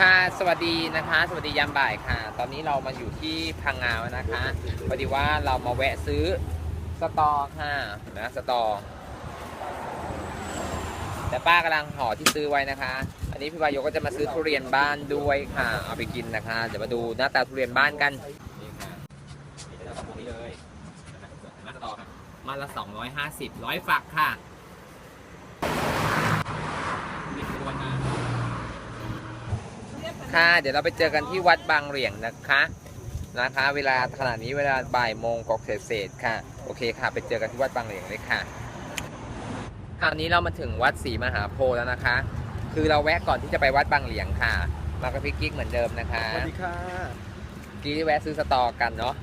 ค่ะ สวัสดีนะคะ สวัสดียามบ่ายค่ะ ตอนนี้เรามาอยู่ที่พังงาแล้วนะคะพอดีว่าเรามาแวะซื้อสตอค่ะนะสตอ แต่ป้ากำลังห่อที่ซื้อไว้นะคะ อันนี้พี่วายโยก็จะมาซื้อทุเรียนบ้านด้วยค่ะ เอาไปกินนะคะ เดี๋ยวมาดูหน้าตาทุเรียนบ้านกันนี่ค่ะนี่จะตรงนี้เลยมาสตอค่ะมาละ250ร้อยฝักค่ะนี่คือวันนี้ ค่ะ เดี๋ยวเราไปเจอกันที่วัดบางเหรียงนะคะนะคะ เวลาขณะนี้เวลาบ่ายโมงกอกเศษๆค่ะ โอเคค่ะ ไปเจอกันที่วัดบางเหรียงเลยค่ะคราวนี้เรามาถึงวัดศรีมหาโพธิ์แล้วนะคะ คือเราแวะก่อนที่จะไปวัดบางเหลียงค่ะ มากับพี่กิ๊กเหมือนเดิมนะคะสวัสดีค่ะกิ๊กแวะซื้อสตอกันเนาะ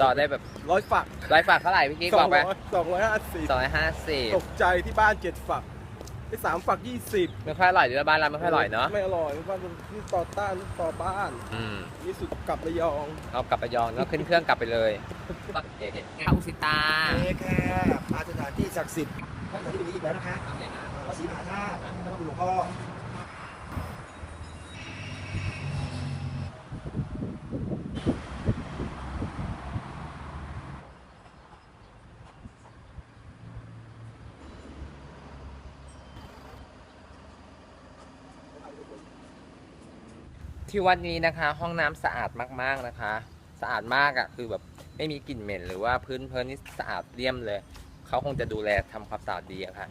ต่อได้แบบร้อยฝักร้อยฝากเท่าไหร่พี่กิ๊กสบอองกไปร้อยสองร้อยห้าสิบสองร้อยห้าสิบตกใจที่บ้านเจ็ดฝัก ไอ้สามฝักยี่สิบไม่ค่อยอร่อยหรือว่าบ้านเราไม่ค่อยอร่อยเนาะไม่อร่อยบ้านที่ต่อต้านต่อบ้านอืมนี่สุดกลับระยองเอากลับไปยองแล้วขึ้นเครื่องกลับไปเลยเอกข้าอุสิตาเอค่ะมาสถานที่ศักดิ์สิทธิ์ท่านที่นี้อีกแล้วนะคะพระศรีมหาธาตุท่านพระหลวงพ่อ ที่วัดนี้นะคะ ห้องน้ำสะอาดมากๆนะคะ สะอาดมากอะ่ะคือแบบไม่มีกลิ่นเหม็นหรือว่าพื้นเพลินนี่สะอาดเลี่ยมเลยเขาคงจะดูแลทำความสะอาดดีอะค่ะ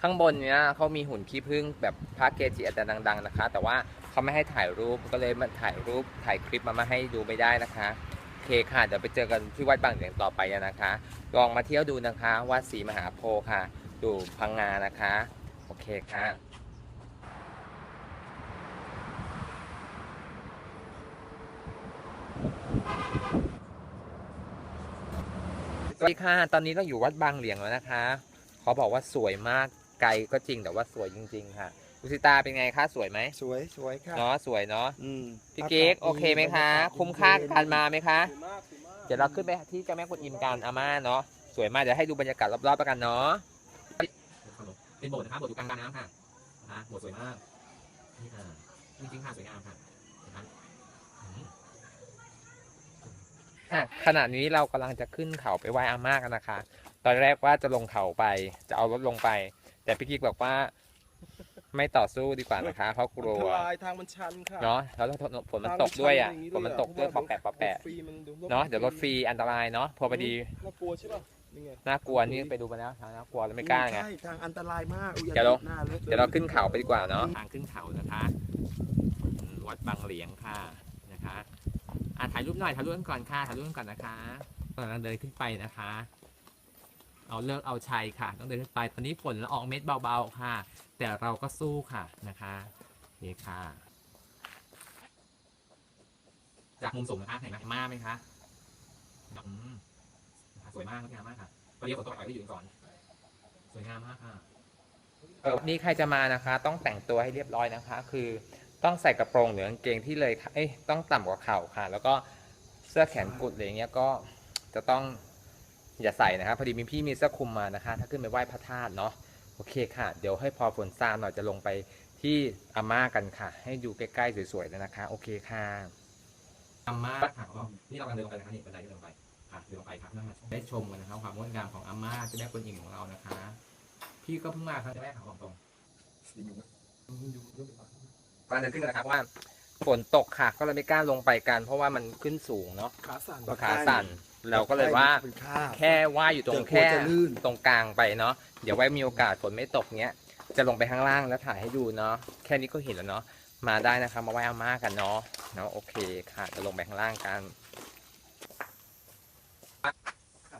ข้างบนเนี้ยเขามีหุ่นขี้ผึ้งแบบพระเกจิอาจารย์ดัง ๆนะคะ แต่ว่าเขาไม่ให้ถ่ายรูปก็เลยมาถ่ายรูปถ่ายคลิปมามาให้ดูไม่ได้นะคะโอเคค่ะเดี๋ยวไปเจอกันที่วัดบางเหลียงต่อไปนะคะ ลองมาเที่ยวดูนะคะวัดศรีมหาโพธิ์ค่ะอยู่พังงานะคะ โอเคค่ะ สวัสดีค่ะ ตอนนี้เราอยู่วัดบางเหลียงแล้วนะคะเขาบอกว่าสวยมาก ไกลก็จริงแต่ว่าสวยจริง ๆ ค่ะอุสิตาเป็นไงคะสวยไหมสวยสวยค่ะเนาะสวยเนาะอืมพี่เก๊กโอเคไหมคะ คุ้มค่ากับการมาไหมคะสวยมากสวยมากเดี๋ยวเราขึ้นไปที่เจ้าแม่กวนอิมกันอาม่าเนาะ สวยมากเดี๋ยวให้ดูบรรยากาศรอบๆแล้วกันเนาะ เป็นโบสถ์นะครับโบสถ์อยู่กลางน้ำค่ะนะโบสถ์สวยมาก นี่ค่ะ จริงๆค่ะสวยงามค่ะ อะขณะนี้เรากำลังจะขึ้นเขาไปไหว้อาม่ากันนะคะ ตอนแรกว่าจะลงเขาไป จะเอารถลงไป แต่พี่กิ๊กบอกว่า ไม่ต่อสู้ดีกว่านะคะ เพราะกลัทวลายทางมันชันค่ะเนาะแล้วฝนมันตกด้วยอะทางฝนมันตกด้วยปอแปะปอแปะรถฟรีมันดูเนาะเดี๋ยวรถฟรีอันตรายเนาะพอพอดีน่ากลัวใช่ป่ะนี่ไงน่ากลัวนี่ไปดูมาแล้วทางน่ากลัวแล้วไม่กล้าไง ใช่ทางอันตรายมากอุ๊เดี๋ยวเรา หน้าเลอะ เดี๋ยวเราขึ้นเขาไปดีกว่าเนาะทางขึ้นเขานะคะอืมวัดบางเหลียงค่ะนะคะอะ ถ่ายรูปหน่อยถ่ายรูปกันก่อนค่ะถ่ายรูปกันก่อนนะคะกำลังเดินขึ้นไปนะคะ เอาเลิกเอาชัยค่ะ ต้องเดินขึ้นไปตอนนี้ฝนละอองเม็ดเบาๆค่ะ แต่เราก็สู้ค่ะนะคะนี่ค่ะ จากมุมสูงนะคะเห็นไหมมากไหมคะอืมนะคะสวยมากงดงามมากค่ะตอนนี้ฝนตกไปก็อยู่ก่อน สวยงามมากค่ะเออนี่ใครจะมานะคะ ต้องแต่งตัวให้เรียบร้อยนะคะ คือ ต้องใส่กระโปรงหรือกางเกงที่เลยเอ้ยต้องต่ำกว่าเข่าค่ะ แล้วก็เสื้อแขนกุดอะไรเงี้ยก็จะต้องอย่าใส่นะครับพอดีมีพี่มีเสื้อคลุมมานะคะ ถ้าขึ้นไปไหว้พระธาตุเนาะโอเคค่ะ เดี๋ยวให้พอฝนซาหน่อยจะลงไปที่อาม่ากันค่ะ ให้ดูใกล้ๆสวยๆเลยนะคะ โอเคค่ะอาม่าค่ะนี่เรากำลังเดินลงไปนะคะนี่บันไดที่เดินไปค่ะเดินไปครับได้ชมกันนะครับความงดงามของอาม่าเจ้าแม่กวนอิมของเรานะคะ พี่ก็เพิ่งมาครั้งแรกครับบอกตรง กำลังเดินขึ้นกันนะครับว่าฝนตกค่ะ ก็เลยไม่กล้าลงไปกัน เพราะว่ามันขึ้นสูงเนาะขาสั่นขาสั่นเราก็เลยว่า เป็นข้าว แค่ว่าอยู่ตรงเดี๋ยวกลัวแค่จะลื่น ตรงกลางไปเนาะเดี๋ยวไว้มีโอกาสฝนไม่ตกเนี้ย จะลงไปข้างล่างแล้วถ่ายให้ดูเนาะแค่นี้ก็เห็นแล้วเนาะมาได้นะครับมาไหว้อาม่ากันเนาะเนาะโอเคค่ะจะลงไปข้างล่างกัน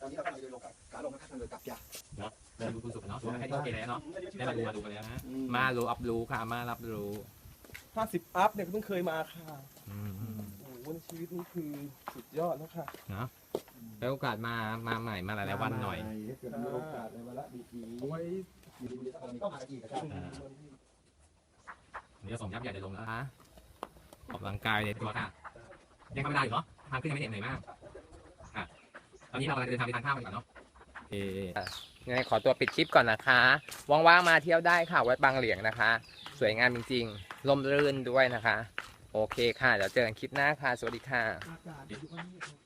ตอนนี้เรากำลังเดินลงกับขาลงนะครับทางเดินกลับยาเดินดูคุณสุขเนาะแค่นี้โอเคแล้วเนาะได้มาดูมาดูกันแล้วนะอืมมารู้อับรู้ค่ะมารับรู้ ห้าสิบอัพเนี่ยก็เพิ่งเคยมาค่ะอืมโอ้โหในชีวิตนี้คือสุดยอดแล้วค่ะ เนาะแล้วโอกาสมามาใหม่มาหลายๆวันหน่อย เกิดมีโอกาสในวันละดีเอาไว้ๆอยู่ดีๆสักวันนี้ก็มาอีกนะครับ เดี๋ยวส่งยับใหญ่จะลงแล้วนะออกกำลังกายเลยตัวค่ะ ยังธรรมดาอยู่เนาะทางขึ้นยังไม่เหนื่อยมากค่ะตอนนี้เรากำลังเดินทางไปทานข้าวกันก่อนเนาะเอยังไงขอตัวปิดคลิปก่อนนะคะ ว่างๆมาเที่ยวได้ค่ะ วัดบางเหลียงนะคะ สวยงามจริงๆ ลมรื่นด้วยนะคะ โอเคค่ะ เดี๋ยวเจอกันคลิปหน้าค่ะ สวัสดีค่ะ